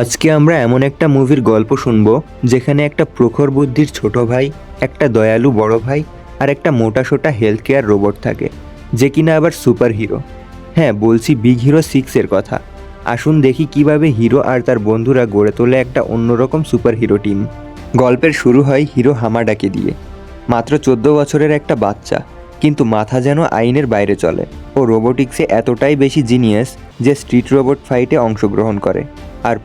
আজকে আমরা এমন একটা মুভির গল্প শুনব, যেখানে একটা প্রখর বুদ্ধির ছোট ভাই, একটা দয়ালু বড় ভাই, আর একটা মোটা সোটা হেলথ কেয়ার রোবট থাকে, যে কিনা আবার সুপার হিরো হ্যাঁ বলছি বিগ হিরো সিক্সের কথা। আসুন দেখি কীভাবে হিরো আর তার বন্ধুরা গড়ে তোলে একটা অন্যরকম সুপার হিরো টিম গল্পের শুরু হয় হিরো হামাডাকে দিয়ে। মাত্র চোদ্দ বছরের একটা বাচ্চা, কিন্তু মাথা যেন আইনের বাইরে চলে। ও রোবোটিক্সে এতটাই বেশি জিনিয়াস যে স্ট্রিট রোবট ফাইটে অংশগ্রহণ করে।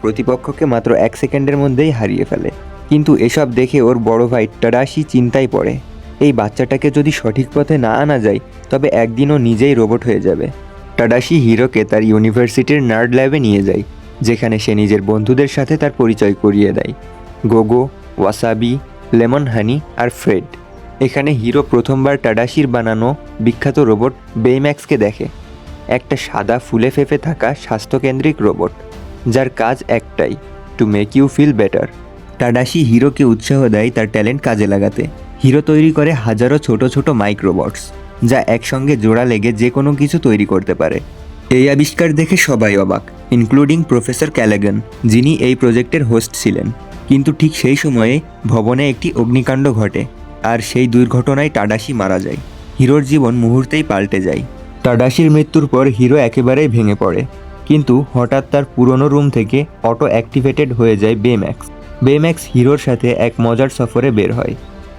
প্রতিপক্ষকে মাত্র এক সেকেন্ডের মধ্যেই হারিয়ে ফেলে। কিন্তু এসব দেখে ওর বড় ভাই টাডাশি চিন্তায় পড়ে। এই বাচ্চাটাকে যদি সঠিক পথে না আনা যায়, তবে একদিনও নিজেই রোবট হয়ে যাবে। টাডাশি হিরোকে তার ইউনিভার্সিটির নার্ড ল্যাবে নিয়ে যায়, যেখানে সে নিজের বন্ধুদের সাথে তার পরিচয় করিয়ে দেয়। গোগো, ওয়াসাবি, লেমন হানি আর ফ্রেড। এখানে হিরো প্রথমবার টাডাশির বানানো বিখ্যাত রোবট বেইম্যাক্সকে দেখে। একটা সাদা ফুলে ফেপে থাকা স্বাস্থ্যকেন্দ্রিক রোবট। যার কাজ একটাই to make you feel better Tadashi হিরোকে উৎসাহ দেয় তার ট্যালেন্ট কাজে লাগাতে। হিরো তৈরি করে হাজারো ছোট ছোট মাইক্রোবটস যা একসঙ্গে জোড়া লেগে যে কোনো কিছু তৈরি করতে পারে। এই আবিষ্কার দেখে সবাই অবাক ইনক্লুডিং প্রফেসর ক্যালাগান যিনি এই প্রজেক্টের হোস্ট ছিলেন। কিন্তু ঠিক সেই সময়ে ভবনে একটি অগ্নিকাণ্ড ঘটে, আর সেই দুর্ঘটনায় টাডাশি মারা যায়। হিরোর জীবন মুহূর্তেই পাল্টে যায়। টাডাশির মৃত্যুর পর হিরো একেবারেই ভেঙে পড়ে। কিন্তু হঠাৎ তার পুরনো রুম থেকে অটো অ্যাক্টিভেটেড হয়ে যায় বেম্যাক্স বেম্যাক্স হিরোর সাথে এক মজার সফরে বের হয়,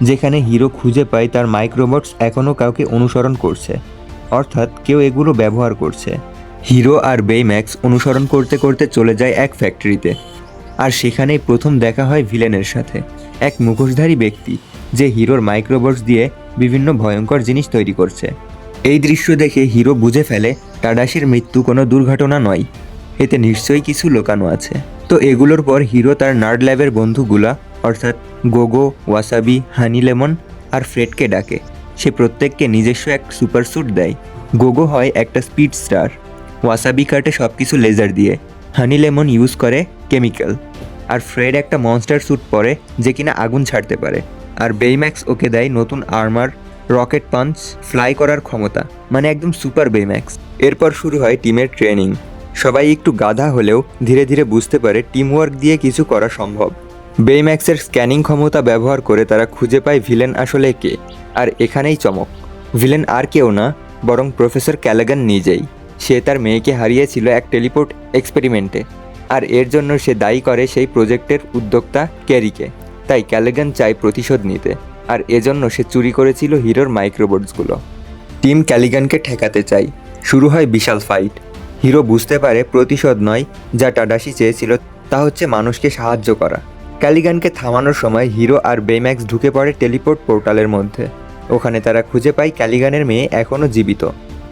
যেখানে হিরো খুঁজে পায় তার মাইক্রোবটস এখনও কাউকে অনুসরণ করছে, অর্থাৎ কেউ এগুলো ব্যবহার করছে। হিরো আর বেম্যাক্স অনুসরণ করতে করতে চলে যায় এক ফ্যাক্টরিতে, আর সেখানেই প্রথম দেখা হয় ভিলেনের সাথে, এক মুখোশধারী ব্যক্তি, যে হিরোর মাইক্রোবটস দিয়ে বিভিন্ন ভয়ঙ্কর জিনিস তৈরি করছে। এই দৃশ্য দেখে হিরো বুঝে ফেলে টাডাশির মৃত্যু কোনো দুর্ঘটনা নয়। এতে নিশ্চয়ই কিছু লোকানো আছে। তো এগুলোর পর হিরো তার নার্ড ল্যাবের বন্ধুগুলা, অর্থাৎ গোগো, ওয়াসাবি, হানি লেমন আর ফ্রেডকে ডাকে। সে প্রত্যেককে নিজস্ব এক সুপার স্যুট দেয়। গোগো হয় একটা স্পিড স্টার। ওয়াসাবি কাটে সব কিছু লেজার দিয়ে। হানি লেমন ইউজ করে কেমিক্যাল। আর ফ্রেড একটা মনস্টার স্যুট পরে যে কিনা আগুন ছাড়তে পারে। আর বেইম্যাক্স ওকে দেয় নতুন আর্মার রকেট পাঞ্চ, ফ্লাই করার ক্ষমতা মানে একদম সুপার বেম্যাক্স। এরপর শুরু হয় টিমের ট্রেনিং। সবাই একটু গাধা হলেও ধীরে ধীরে বুঝতে পারে টিমওয়ার্ক দিয়ে কিছু করা সম্ভব। বেইম্যাক্সের স্ক্যানিং ক্ষমতা ব্যবহার করে তারা খুঁজে পায় ভিলেন আসলে কে, আর এখানেই চমক। ভিলেন আর কেউ না, বরং প্রফেসর ক্যালাগান নিজেই। সে তার মেয়েকে হারিয়েছিল এক টেলিপোর্ট এক্সপেরিমেন্টে, আর এর জন্য সে দায়ী করে সেই প্রজেক্টের উদ্যোক্তা ক্যারিকে। তাই ক্যালেগান চায় প্রতিশোধ নিতে। আর এজন্য সে চুরি করেছিল হিরোর মাইক্রোবোর্ডসগুলো। টিম ক্যালিগানকে ঠেকাতে চায়। শুরু হয় বিশাল ফাইট। হিরো বুঝতে পারে প্রতিশোধ নয়, যা টাডাসি চেয়েছিল, তা হচ্ছে মানুষকে সাহায্য করা। ক্যালিগানকে থামানোর সময় হিরো আর বেম্যাক্স ঢুকে পড়ে টেলিপোর্ট পোর্টালের মধ্যে। ওখানে তারা খুঁজে পায় ক্যালিগানের মেয়ে এখনও জীবিত।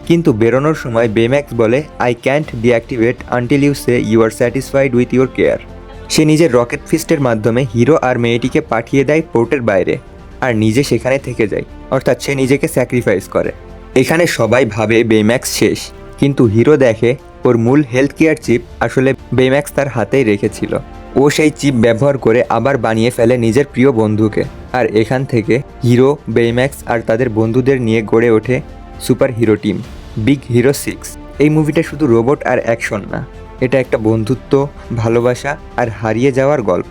কিন্তু বেরোনোর সময় বেম্যাক্স বলে I can't deactivate until you say you are satisfied with your care সে নিজের রকেট ফিস্টের মাধ্যমে হিরো আর মেয়েটিকে পাঠিয়ে দেয় পোর্টের বাইরে। আর নিজে সেখানে থেকে যায়। অর্থাৎ সে নিজেকে স্যাক্রিফাইস করে। এখানে সবাই ভাবে বেম্যাক্স শেষ, কিন্তু হিরো দেখে ওর মূল হেলথ কেয়ার চিপ আসলে বেম্যাক্স তার হাতেই রেখেছিল। ও সেই চিপ ব্যবহার করে আবার বানিয়ে ফেলে নিজের প্রিয় বন্ধুকে। আর এখান থেকে হিরো বেম্যাক্স আর তাদের বন্ধুদের নিয়ে গড়ে ওঠে super hero team big hero six এই মুভিটা শুধু রোবট আর অ্যাকশন না, এটা একটা বন্ধুত্ব, ভালোবাসা আর হারিয়ে যাওয়ার গল্প।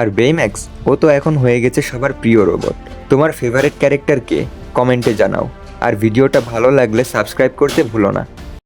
আর বেইম্যাক্স ও তো এখন হয়ে গেছে সবার প্রিয় রোবট তোমার ফেভারিট ক্যারেক্টারকে কমেন্টে জানাও। আর ভিডিওটা ভালো লাগলে সাবস্ক্রাইব করতে ভুলো না।